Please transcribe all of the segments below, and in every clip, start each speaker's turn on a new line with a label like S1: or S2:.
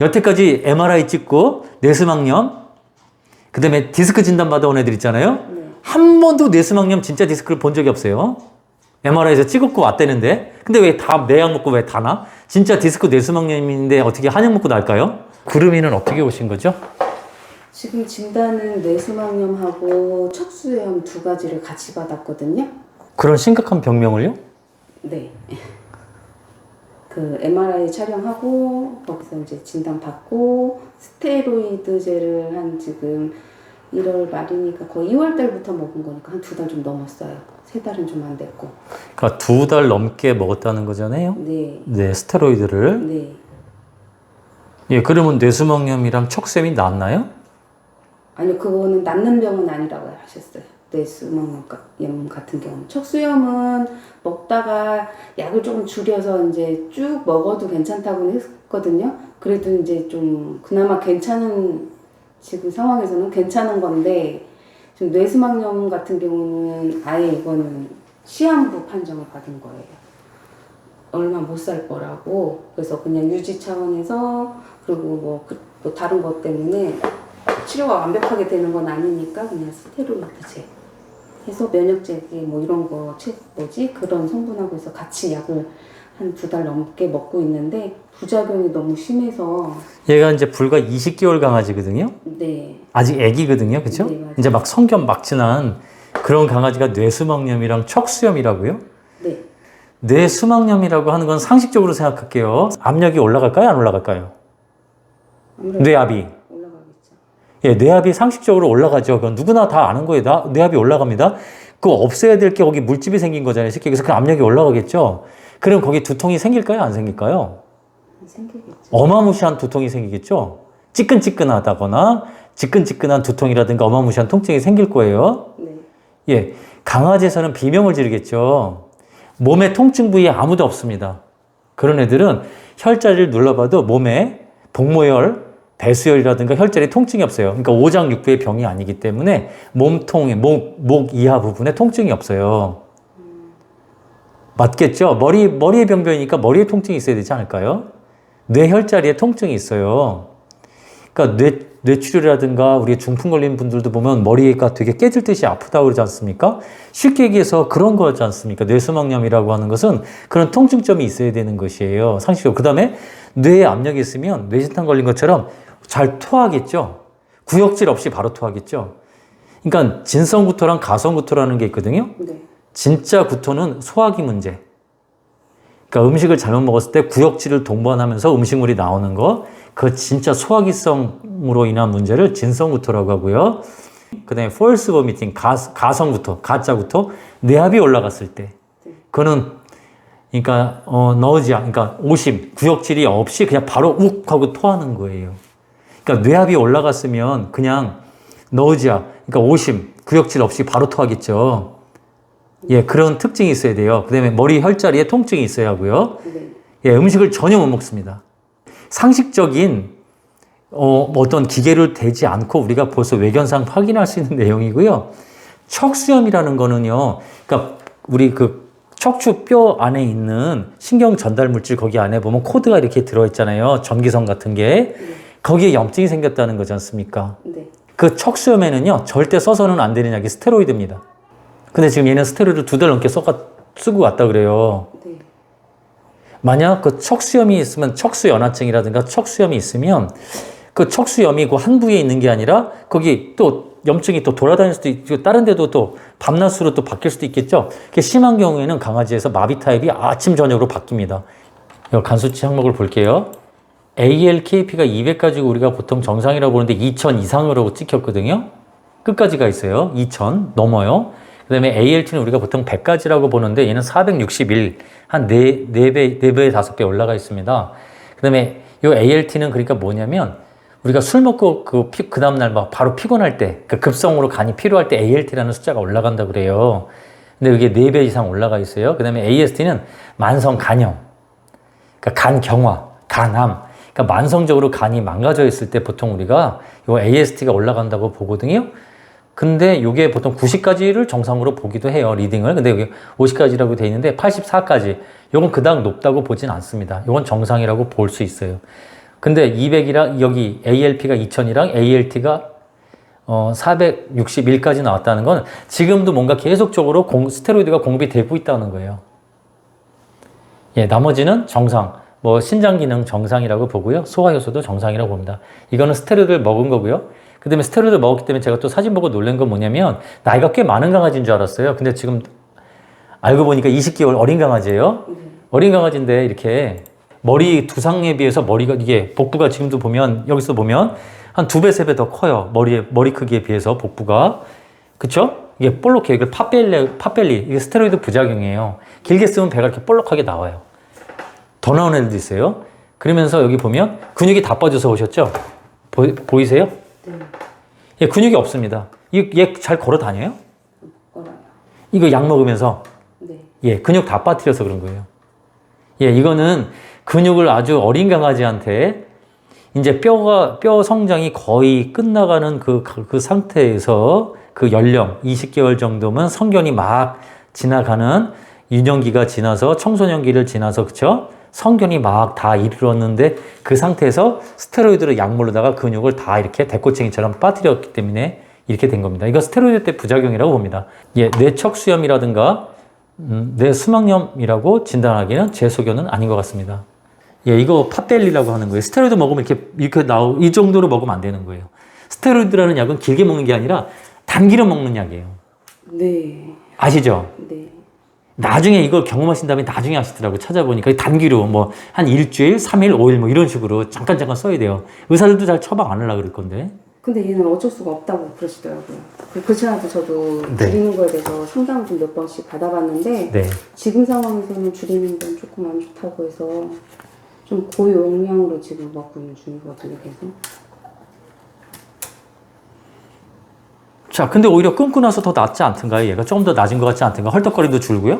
S1: 여태까지 MRI 찍고 뇌수막염, 그 다음에 디스크 진단 받아온 애들 있잖아요.
S2: 네.
S1: 한 번도 뇌수막염 진짜 디스크를 본 적이 없어요. MRI에서 찍었고 왔다는데. 근데 왜 다 내약 먹고 왜 다 나? 진짜 디스크 뇌수막염인데 어떻게 한약 먹고 날까요? 구름이는 어떻게 오신 거죠?
S2: 지금 진단은 뇌수막염하고 척수염 두 가지를 같이 받았거든요.
S1: 그런 심각한 병명을요?
S2: 네. 그 MRI 촬영하고 거기서 이제 진단 받고 스테로이드제를 한 지금 1월 말이니까 거의 2월 달부터 먹은 거니까 한 두 달 좀 넘었어요. 세 달은 좀 안 됐고.
S1: 그러니까 두 달 넘게 먹었다는 거잖아요.
S2: 네.
S1: 네, 스테로이드를.
S2: 네.
S1: 예, 그러면 뇌수막염이랑 척수염이 낫나요?
S2: 아니요, 그거는 낫는 병은 아니라고 하셨어요. 뇌수막염 같은 경우는. 척수염은 먹다가 약을 조금 줄여서 이제 쭉 먹어도 괜찮다고 했거든요. 그래도 이제 좀 그나마 괜찮은 지금 상황에서는 괜찮은 건데 지금 뇌수막염 같은 경우는 아예 이거는 시한부 판정을 받은 거예요. 얼마 못 살 거라고 그래서 그냥 유지 차원에서 그리고 뭐, 그, 뭐 다른 것 때문에 치료가 완벽하게 되는 건 아니니까 그냥 스테로이드제 해서 면역제기 뭐 이런 거 체- 뭐지 그런 성분하고 해서 같이 약을 한 두 달 넘게 먹고 있는데 부작용이 너무 심해서
S1: 얘가 이제 불과 20개월 강아지거든요.
S2: 네
S1: 아직 애기거든요. 그죠?
S2: 네, 맞아요.
S1: 이제 막 성견 막 지난 그런 강아지가 뇌수막염이랑 척수염이라고요?
S2: 네.
S1: 뇌수막염이라고 하는 건 상식적으로 생각할게요. 압력이 올라갈까요? 안 올라갈까요?
S2: 아무래도
S1: 뇌압이. 예, 뇌압이 상식적으로 올라가죠. 그건 누구나 다 아는 거예요. 나- 뇌압이 올라갑니다. 그거 없애야 될 게 거기 물집이 생긴 거잖아요. 쉽게 그래서 그 압력이 올라가겠죠. 그럼 거기 두통이 생길까요? 안 생길까요?
S2: 생기겠죠.
S1: 어마무시한 두통이 생기겠죠. 찌끈찌끈하다거나 지끈지끈한 두통이라든가 어마무시한 통증이 생길 거예요.
S2: 네.
S1: 예, 강아지에서는 비명을 지르겠죠. 몸의 통증 부위에 아무도 없습니다. 그런 애들은 혈자리를 눌러봐도 몸에 복모열, 배수열이라든가 혈자리 통증이 없어요. 그러니까 오장육부의 병이 아니기 때문에 몸통에 목, 목 이하 부분에 통증이 없어요. 맞겠죠? 머리 머리의 병변이니까 머리에 통증이 있어야 되지 않을까요? 뇌 혈자리에 통증이 있어요. 그러니까 뇌, 뇌출혈이라든가 우리 중풍 걸린 분들도 보면 머리가 되게 깨질 듯이 아프다고 그러지 않습니까? 쉽게 얘기해서 그런 거지 않습니까? 뇌수막염이라고 하는 것은 그런 통증점이 있어야 되는 것이에요. 상식적으로. 그 다음에 뇌에 압력이 있으면 뇌진탕 걸린 것처럼 잘 토하겠죠? 구역질 없이 바로 토하겠죠? 그러니까 진성 구토랑 가성 구토라는 게 있거든요.
S2: 네.
S1: 진짜 구토는 소화기 문제. 그러니까 음식을 잘못 먹었을 때 구역질을 동반하면서 음식물이 나오는 거, 그 진짜 소화기성으로 인한 문제를 진성 구토라고 하고요. 그 다음에 false vomiting, 가, 가성 구토, 가짜 구토, 뇌압이 올라갔을 때. 그거는, 그러니까, 어, 너지야, 그러니까 오심, 구역질이 없이 그냥 바로 욱 하고 토하는 거예요. 그러니까 뇌압이 올라갔으면 그냥 너지야, 그러니까 오심, 구역질 없이 바로 토하겠죠. 예, 그런 특징이 있어야 돼요. 그 다음에 머리 혈자리에 통증이 있어야 하고요.
S2: 네.
S1: 예, 음식을 전혀 못 먹습니다. 상식적인 어, 어떤 기계를 대지 않고 우리가 벌써 외견상 확인할 수 있는 내용이고요. 척수염이라는 거는요, 그러니까 우리 그 척추 뼈 안에 있는 신경 전달 물질 거기 안에 보면 코드가 이렇게 들어있잖아요. 전기선 같은 게. 거기에 염증이 생겼다는 거지 않습니까?
S2: 네.
S1: 그 척수염에는요, 절대 써서는 안 되는 약이 스테로이드입니다. 근데 지금 얘는 스테로이드 두 달 넘게 써가, 쓰고 왔다 그래요.
S2: 네.
S1: 만약 그 척수염이 있으면 척수연화증이라든가 척수염이 있으면 그 척수염이 그한 부위에 있는 게 아니라 거기 또 염증이 또 돌아다닐 수도 있고 다른 데도 또 밤낮으로 또 바뀔 수도 있겠죠. 그게 심한 경우에는 강아지에서 마비 타입이 아침 저녁으로 바뀝니다. 이 간수치 항목을 볼게요. ALKP가 200 가지고 우리가 보통 정상이라고 보는데 2000 이상으로 찍혔거든요. 끝까지 가 있어요. 2000 넘어요. 그 다음에 ALT는 우리가 보통 100까지라고 보는데 얘는 461, 한 4, 4배, 4배, 5배 올라가 있습니다. 그 다음에 요 ALT는 그러니까 뭐냐면 우리가 술 먹고 그, 피, 그 다음날 막 바로 피곤할 때, 그 급성으로 간이 필요할 때 ALT라는 숫자가 올라간다 그래요. 근데 이게 4배 이상 올라가 있어요. 그 다음에 AST는 만성 간염. 그러니까 간 경화, 간암. 그러니까 만성적으로 간이 망가져 있을 때 보통 우리가 요 AST가 올라간다고 보거든요. 근데 이게 보통 90까지를 정상으로 보기도 해요, 리딩을. 근데 여기 50까지라고 돼 있는데 84까지. 요건 그닥 높다고 보진 않습니다. 요건 정상이라고 볼 수 있어요. 근데 200이랑 여기 ALP가 2000이랑 ALT가 어, 461까지 나왔다는 건 지금도 뭔가 계속적으로 공, 스테로이드가 공급이 되고 있다는 거예요. 예, 나머지는 정상, 뭐 신장 기능 정상이라고 보고요. 소화 효소도 정상이라고 봅니다. 이거는 스테로이드를 먹은 거고요. 그 다음에 스테로이드를 먹었기 때문에 제가 또 사진 보고 놀란 건 뭐냐면 나이가 꽤 많은 강아지인 줄 알았어요. 근데 지금 알고 보니까 20개월 어린 강아지예요. 어린 강아지인데 이렇게 머리 두상에 비해서 머리가 이게 복부가 지금도 보면 여기서 보면 한 두 배 세 배 더 커요. 머리에 머리 크기에 비해서 복부가 그쵸? 이게 볼록해. 이걸 팥벨리, 팥벨리. 이게 스테로이드 부작용이에요. 길게 쓰면 배가 이렇게 볼록하게 나와요. 더 나온 애들도 있어요. 그러면서 여기 보면 근육이 다 빠져서 오셨죠? 보, 보이세요?
S2: 네.
S1: 예, 근육이 없습니다. 얘 잘 걸어 다녀요?
S2: 어라요.
S1: 이거 약 먹으면서
S2: 네.
S1: 예, 근육 다 빠뜨려서 그런 거예요. 예, 이거는 근육을 아주 어린 강아지한테 이제 뼈가, 뼈 성장이 거의 끝나가는 그, 그, 그 상태에서 그 연령, 20개월 정도면 성견이 막 지나가는 유년기가 지나서 청소년기를 지나서, 그쵸? 성견이 막 다 이르렀는데 그 상태에서 스테로이드로 약물로다가 근육을 다 이렇게 대꼬챙이처럼 빠뜨렸기 때문에 이렇게 된 겁니다. 이거 스테로이드 때 부작용이라고 봅니다. 예, 뇌척수염이라든가 음, 뇌 수막염이라고 진단하기는 제 소견은 아닌 것 같습니다. 예, 이거 팥벨리라고 하는 거예요. 스테로이드 먹으면 이렇게, 이렇게 나오, 이 정도로 먹으면 안 되는 거예요. 스테로이드라는 약은 길게 먹는 게 아니라 단기로 먹는 약이에요.
S2: 네.
S1: 아시죠?
S2: 네.
S1: 나중에 이걸 경험하신 다음에 나중에 하시더라고요. 찾아보니까 단기로 뭐 한 일주일, 삼일오일뭐 이런 식으로 잠깐 잠깐 써야 돼요. 의사들도 잘 처방 안 하려고 그럴 건데.
S2: 근데 얘는 어쩔 수가 없다고 그러시더라고요. 그- 그렇지 않아도 저도
S1: 네.
S2: 줄이는 거에 대해서 상담을 좀 몇 번씩 받아봤는데
S1: 네.
S2: 지금 상황에서는 줄이는 건 조금 안 좋다고 해서 좀 고용량으로 지금 먹고 있는 중이거든요. 계속.
S1: 자, 근데 오히려 끊고 나서 더 낫지 않던가요? 얘가 조금 더 낮은 것 같지 않던가? 헐떡거림도 줄고요?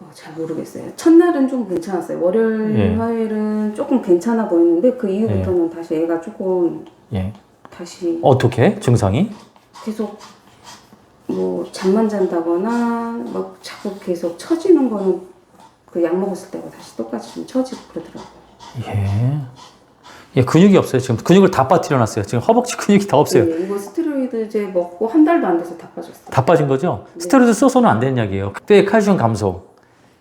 S2: 어, 잘 모르겠어요. 첫날은 좀 괜찮았어요. 월요일,
S1: 예.
S2: 화요일은 조금 괜찮아 보이는데 그 이후부터는 다시 애가 조금
S1: 예.
S2: 다시
S1: 어떻게? 증상이?
S2: 계속 뭐 잠만 잔다거나 막 자꾸 계속 처지는 거는 그 약 먹었을 때가 다시 똑같이 좀 처지고 그러더라고요.
S1: 예. 예, 근육이 없어요. 지금 근육을 다 빠뜨려 놨어요. 지금 허벅지 근육이 다 없어요.
S2: 네, 이거 스테로이드제 먹고 한 달도 안 돼서 다 빠졌어요.
S1: 다 빠진 거죠?
S2: 네.
S1: 스테로이드 써서는 안 되는 약이에요. 뼈의 칼슘 감소,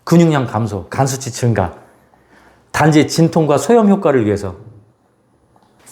S1: 근육량 감소, 간 수치 증가. 단지 진통과 소염 효과를 위해서.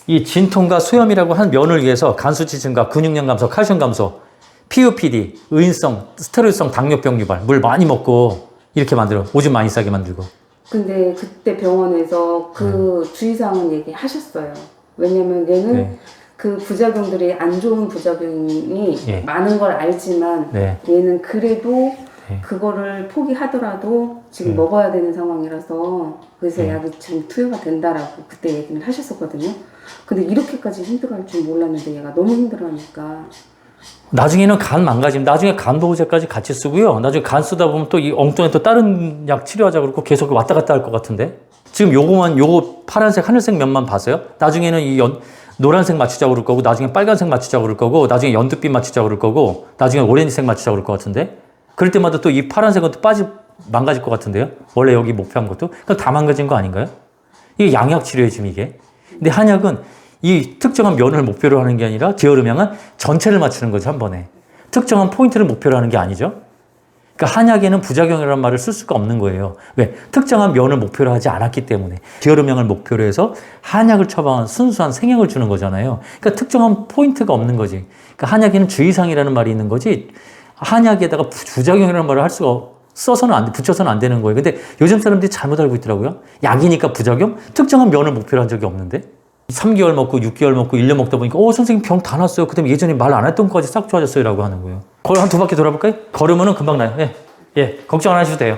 S1: 이 진통과 소염이라고 한 면을 위해서 간 수치 증가, 근육량 감소, 칼슘 감소, PUPD, 의인성, 스테로이드성 당뇨병 유발, 물 많이 먹고 이렇게 만들어. 오줌 많이 싸게 만들고.
S2: 근데 그때 병원에서 그 주의사항은 얘기하셨어요. 왜냐면 얘는
S1: 네.
S2: 그 부작용들이 안 좋은 부작용이
S1: 예.
S2: 많은 걸 알지만
S1: 네.
S2: 얘는 그래도
S1: 네.
S2: 그거를 포기하더라도 지금
S1: 네.
S2: 먹어야 되는 상황이라서 그래서
S1: 네.
S2: 약이 지금 투여가 된다라고 그때 얘기를 하셨었거든요. 근데 이렇게까지 힘들어할 줄 몰랐는데 얘가 너무 힘들어하니까
S1: 나중에는 간 망가짐, 나중에 간 보호제까지 같이 쓰고요. 나중에 간 쓰다 보면 또 이 엉뚱한 또 다른 약 치료하자 그러고 계속 왔다 갔다 할 것 같은데. 지금 요거만, 요거 파란색, 하늘색 면만 봤어요? 나중에는 이 연, 노란색 맞추자고 그럴 거고, 나중에 빨간색 맞추자고 그럴 거고, 나중에 연두빛 맞추자고 그럴 거고, 나중에 오렌지색 맞추자고 그럴 것 같은데. 그럴 때마다 또 이 파란색은 또 빠지, 망가질 것 같은데요? 원래 여기 목표한 것도? 그럼 다 망가진 거 아닌가요? 이게 양약 치료예요, 지금 이게. 근데 한약은 이 특정한 면을 목표로 하는 게 아니라 게으름양은 전체를 맞추는 거죠, 한 번에. 특정한 포인트를 목표로 하는 게 아니죠. 그러니까 한약에는 부작용이라는 말을 쓸 수가 없는 거예요. 왜? 특정한 면을 목표로 하지 않았기 때문에. 게으름양을 목표로 해서 한약을 처방한 순수한 생약을 주는 거잖아요. 그러니까 특정한 포인트가 없는 거지. 그러니까 한약에는 주의사항이라는 말이 있는 거지. 한약에다가 부- 부작용이라는 말을 할 수가 없- 써서는 안 돼, 붙여서는 안 되는 거예요. 근데 요즘 사람들이 잘못 알고 있더라고요. 약이니까 부작용? 특정한 면을 목표로 한 적이 없는데? 3개월 먹고 6개월 먹고 1년 먹다 보니까 어 선생님 병 다 났어요. 그다음에 예전에 말 안 했던 거까지 싹 좋아졌어요라고 하는 거예요. 걸 한 두 바퀴 돌아볼까요? 걸으면은 금방 나요. 예. 예. 걱정 안 하셔도 돼요.